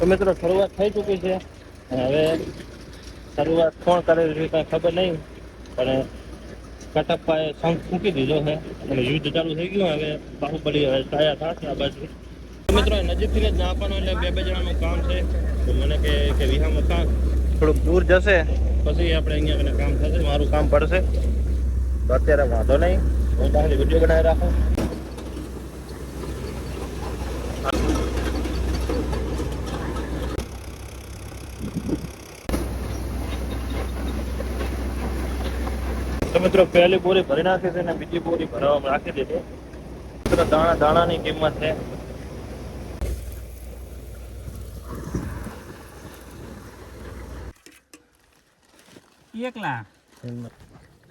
તો મિત્રો શરૂઆત થઈ ચૂકી છે. હવે શરૂઆત કોણ કરેલી છે કાંઈ ખબર નહીં. પણ કટપ્પાએ શંખ ફૂંકી દીધો છે. અને યુદ્ધ ચાલુ થઈ ગયું. હવે બાહુબલી હવે સાયા થશે આ બાજુ. મિત્રો નજીકથી જ નાખવાનું એટલે બે બે જણાનું કામ છે. તો મને કે કે વિહામાં કામ થોડુંક દૂર જશે. પછી આપણે અહીંયા મને કામ થશે. મારું કામ પડશે. તો અત્યારે વાંધો નહીં. હું પાસે વીડિયો બનાવી રાખું. મિત્રો પહેલી બોરી ભરી નાખી છે અને બીજી બોરી ભરવા રાખી દીધી. મિત્રો દાણા દાણાની કિંમત છે.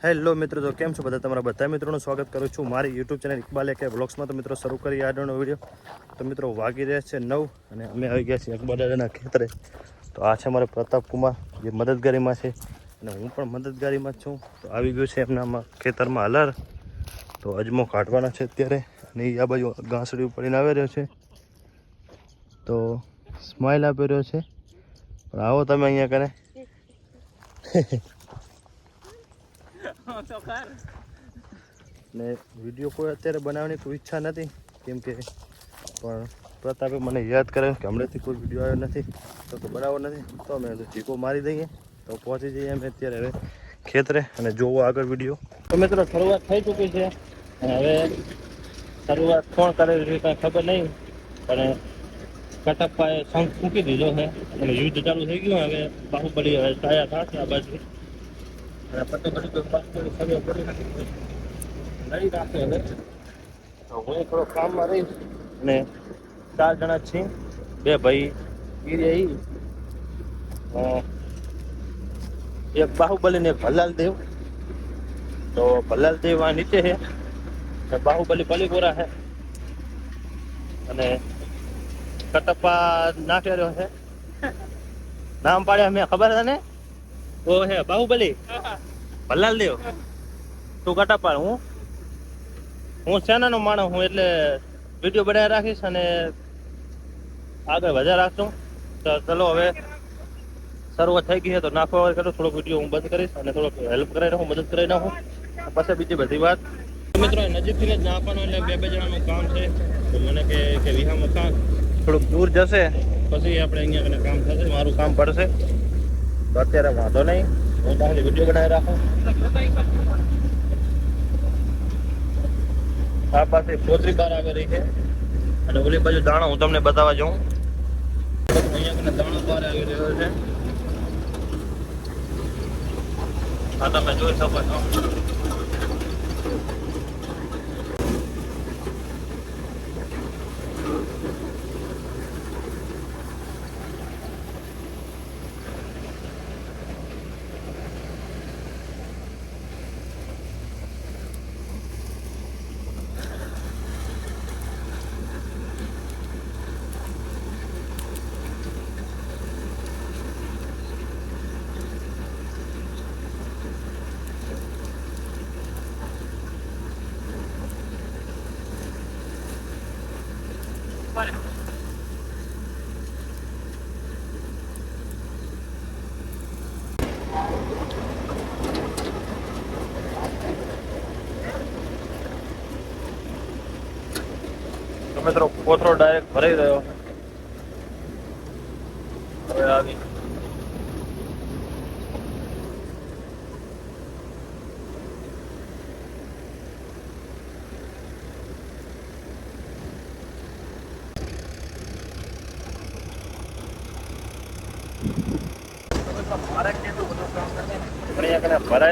હેલો મિત્રો તો કેમ છો બધા? તમારા બધા મિત્રોનું સ્વાગત કરું છું મારી યુટ્યુબ ચેનલ ઇકબાલ કે બ્લોગ્સમાં તો મિત્રો શરૂ કરી આજનો વીડિયો. તો મિત્રો વાગી રહ્યા છે નવ અને અમે આવી ગયા છીએ અકબર દાદાના ખેતરે. તો આ છે અમારે પ્રતાપ કુમાર જે મદદગારીમાં છે. અને હું પણ મદદગારીમાં જ છું. તો આવી ગયું છે એમનામાં ખેતરમાં હલર. તો અજમો કાઢવાના છે અત્યારે. અને એ આ બાજુ ઘાસડી પડીને આવી રહ્યો છે. તો સ્માઇલ આપી રહ્યો છે. પણ આવો તમે અહીંયા કરે ને વીડિયો કોઈ અત્યારે બનાવવાની કોઈ ઈચ્છા નથી. કેમ કે પણ પ્રતાપે મને યાદ કરે કે હમણાંથી કોઈ વીડિયો આવ્યો નથી. તો બનાવવો નથી. તો અમે ચીકો મારી દઈએ. તો પહોંચી જઈએ અમે અત્યારે હવે ખેતરે અને જોવો આગળ વીડિયો તો મિત્રો શરૂઆત થઈ ચૂકી છે. અને હવે શરૂઆત કોણ કરે છે કાંઈ ખબર નહીં. પણ કટપ્પાએ શંખ ફૂંકી દીધો છે. અને યુદ્ધ ચાલુ થઈ ગયું. હવે બાહુબલી હવે સાયા થશે આ બાજુ. અને પટ્ટી તો પાછળ સગો નાખી. લઈ રાખે હવે. હું થોડો કામમાં રહીશ. અને ચાર જણા છીએ. બે ભાઈ ઈ રે ઈ. અ, એક બાહુબલી ને ભલાલ દેવ. તો ભલાલ દેવ આ નીચે છે. ને બાહુબલી પલીપુરા છે. અને કટપ્પા નાખી રહ્યો છે. નામ પાડ્યા મેં, ખબર છે ને ઓ હે, બાહુબલી? ભલાલ દેવ. તું કટપ્પા, હું? હું સેનાનો માણસ હું, એટલે વીડિયો બનાવી રાખીશ અને આગળ વધારે રાખશું. તો ચલો હવે શરૂઆત થઈ ગઈ છે તો વગર કરું થોડોક વીડિયો હું બંધ કરીશ અને થોડોક હેલ્પ કરાવી નાખું મદદ કરાવી નાખું. પછી બીજી બધી વાત. મિત્રો નજીકથી જ નાખવાનું એટલે બે બે જણાનું કામ છે. તો મને કે કે વિહામાં કામ થોડુંક દૂર જશે. પછી આપણે અહીંયા કને કામ થશે મારું કામ પડશે. તો અત્યારે વાંધો નહીં. હું પાસે વીડિયો બનાવી રાખું. આ પાસે પોતરી બાર રહી છે. અને ઓલી બાજુ દાણો હું તમને બતાવવા જાઉં. અહીંયા કને દાણો બાર આવી રહ્યો છે. આ તમે જોઈ શકો છો તો મિત્રો, કોથરો ડાયરેક્ટ ભરાઈ રહ્યો. હવે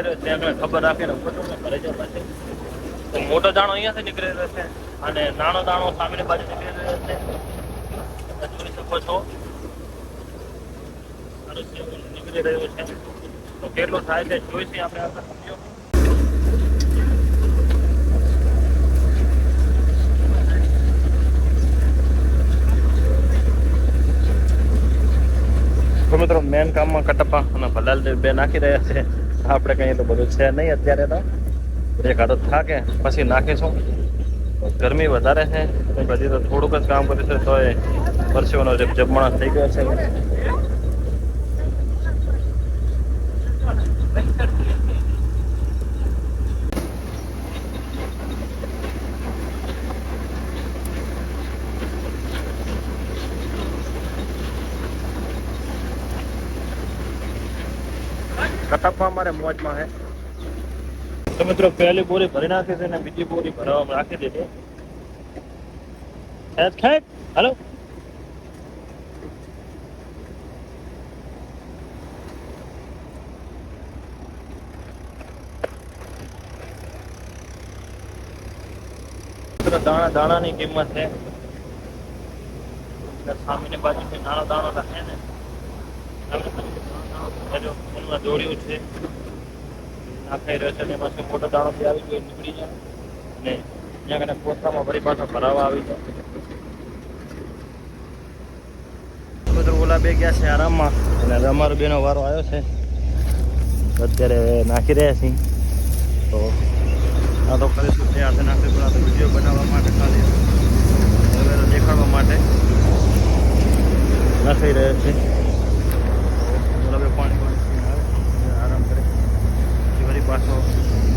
રહ્યો ત્યાં કને ખબર રાખીને મોટો જાણો અહીંયાથી નીકળેલો છે. અને નાનો દાણો સામેની બાજુ નીકળી રહ્યો છે. જોઈ શકો છો. નીકળી રહ્યો છે. તો કેટલો થાય છે જોઈશે આપણે. મિત્રો મેન કામમાં કટપ્પા અને ભલાલ બે નાખી રહ્યા છે. આપણે કઈ તો બધું છે નહીં અત્યારે તો. એક હાથો થાકે, પછી નાખીશું. ગરમી વધારે છે તો પછી તો થોડુંક જ કામ કરીશું તો એ પરસેવાનો રેપ જમણા થઈ ગયો છે. કટપમાં અમારે મોજમાં હે. તો મિત્રો, પહેલી બોરી ભરી નાખી છે ને બીજી બોરી ભરવામાં રાખી દીધી. ખેંચ ખેંચ દાણા દાણાની કિંમત છે. સામેની બાજુ નાનો દાણો રાખે ને. દોડ્યું છે. નાખાઈ રહ્યો છે અને એમાં શું મોટો દાણો બી આવી ગયો, નીકળી જાય અને ત્યાં કને પોતામાં ફરી પાછો ભરાવા આવી જાય મિત્રો ઓલા બે ગયા છે આરામમાં. અને અમારો બેનો વારો આવ્યો છે. અત્યારે નાખી રહ્યા છીએ. તો આ તો કરીશું તે હાથે નાખી પણ આ તો વીડિયો બનાવવા માટે ખાલી. દેખાડવા માટે નાખી રહ્યા છે ઓલા બે પાણી પાણી પીને આવે એટલે આરામ કરે પછી વળી પાછો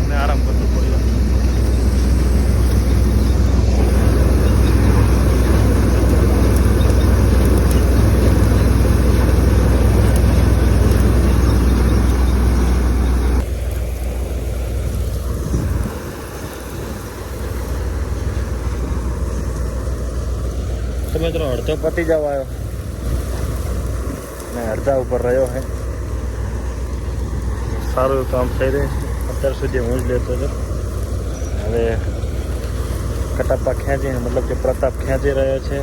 અમે આરામ કરતો થોડી વાર તો અડધો પતી જવા આવ્યો. ને અડધા ઉપર રહ્યો હે. સારું કામ થઈ રહ્યું છે. અત્યાર સુધી હું જ લેતો હતો. હવે કટાપા ખેંચીને મતલબ કે પ્રતાપ ખેંચી રહ્યો છે.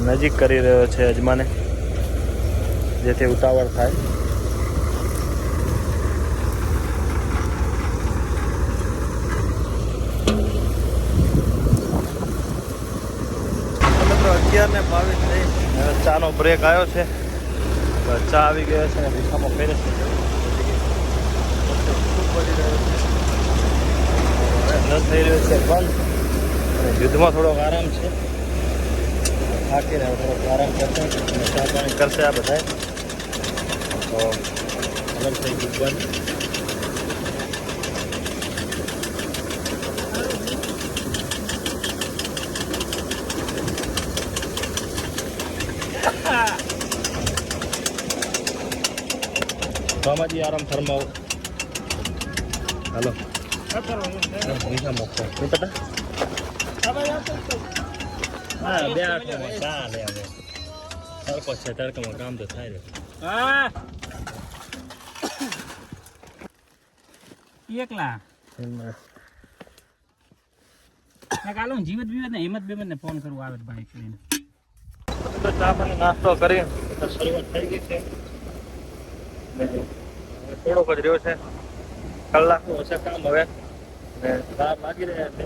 નજીક કરી રહ્યો છે અજમાને. જેથી ઉતાવળ થાય તો મિત્રો અગિયાર ને હવે ચાનો બ્રેક આવ્યો છે. ચા આવી ગયો છે અને રીક્ષામાં ફેરે છે. ન થઈ રહ્યો છે બંધ. યુદ્ધમાં થોડોક આરામ છે. થાકી રહ્યો થોડોક આરામ કરશે ચા પાણી કરશે આ બધા તો અલગ થઈ ગયું બંધ. મામાજી આરામ ફરમાવો. હાલો. મોકલો શું પતા હા બે આઠમાં ચાલે હવે તડકો છે તડકામાં કામ તો થાય હા. એકલા? કાલો જીવત બીવત ને હિંમત બીમત ને ફોન કરવું આવે ભાઈ નાસ્તો કરી. શરૂઆત થઈ ગઈ છે થોડોક જ રહ્યો છે? કલાકનું હશે કામ હવે. ને ચાર લાગી રહ્યા છે.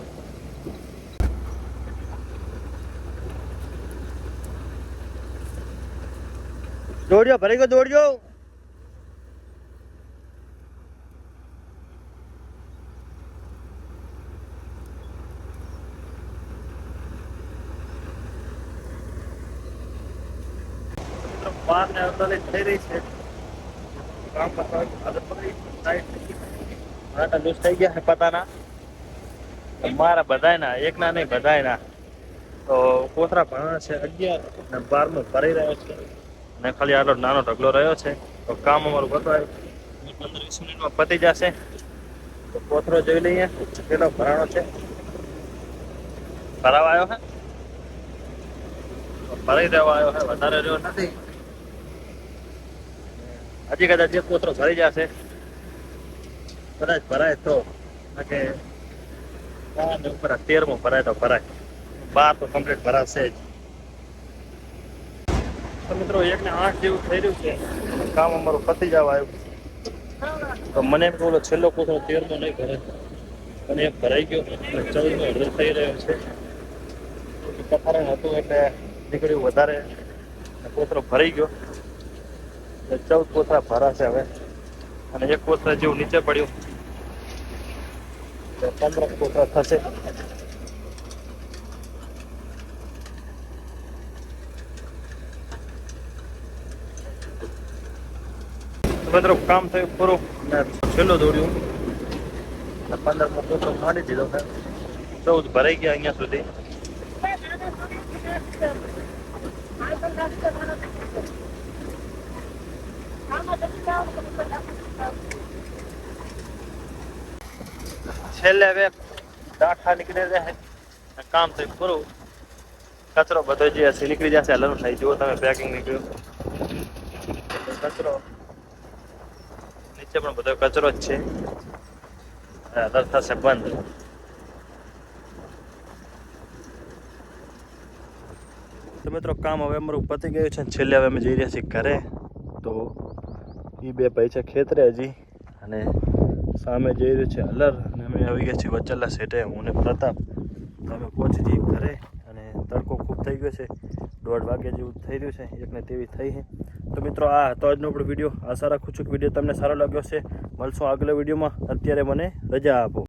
દોડ્યો ભરી ગયો દોડ્યો. બાર ને અડતાલીસ થઈ રહી છે. કામ થઈ ગયા છે પતાના. મારા બધાયના, એકના નહીં, બધાયના. તો કોથરા ભણા છે, અગિયાર ને બારમું ભરાઈ રહ્યો છે. ને ખાલી આટલો નાનો ઢગલો રહ્યો છે. તો કામ અમારું બતાવે પંદર વીસ મિનિટમાં પતી જશે. તો કોથરો જોઈ લઈએ, કેટલો ભરાણો છે. ભરાવા આવ્યો હે? ભરાઈ દેવા આવ્યો હે, વધારે રહ્યો નથી. હજી કદાચ એક કોતરો ભરી જશે. કદાચ ભરાય તો. કે ઉપર તેરમો ભરાય તો ભરાય. બાર તો કમ્પ્લીટ ભરાશે જ. મિત્રો એક ને આઠ જેવું થઈ રહ્યું છે. કામ અમારું પતી જવા આવ્યું. તો મને એમ કે ઓલો છેલ્લો કોતરો તેરમો નહીં ભરે. અને એક ભરાઈ ગયો. અને ચૌદમો અડધો થઈ રહ્યો છે. કથારણ હતું એટલે નીકળ્યું વધારે. કોતરો ભરાઈ ગયો. ચૌદ કોથળા ભરાશે હવે. અને એક કોથળા જેવું નીચે પડ્યું. પંદર કોથળા થશે. મિત્રો કામ થયું પૂરું? અને છેલ્લો દોડ્યું. અને પંદરમો કોથળો માંડી દીધો ને ચૌદ ભરાઈ ગયા અહીંયા સુધી. છેલ્લે હવે દાખા નીકળી છે. કામ થયું પૂરું કચરો બધો જે હશે નીકળી જશે. હલન થઈ જુઓ તમે પેકિંગ નીકળ્યું કચરો. નીચે પણ બધો કચરો જ છે. અદર થશે બંધ. તો મિત્રો, કામ હવે અમારું પતી ગયું છે છેલ્લે હવે અમે જઈ રહ્યા છીએ ઘરે. તો એ બે ભાઈ છે ખેતરે હજી. અને સામે જઈ રહ્યું છે અલર. અને અમે આવી ગયા છીએ વચલ્લા સેટે, હું ને પ્રતાપ. તમે પહોંચી જઈએ ઘરે. અને તડકો ખૂબ થઈ ગયો છે. દોઢ વાગ્યા જેવું થઈ રહ્યું છે. એકને તેવી થઈ છે. તો મિત્રો, આ હતો આજનો આપણો વીડિયો. આશા રાખું છું કે વીડિયો તમને સારો લાગ્યો છે મળશું આગલા વિડીયોમાં. અત્યારે મને રજા આપો.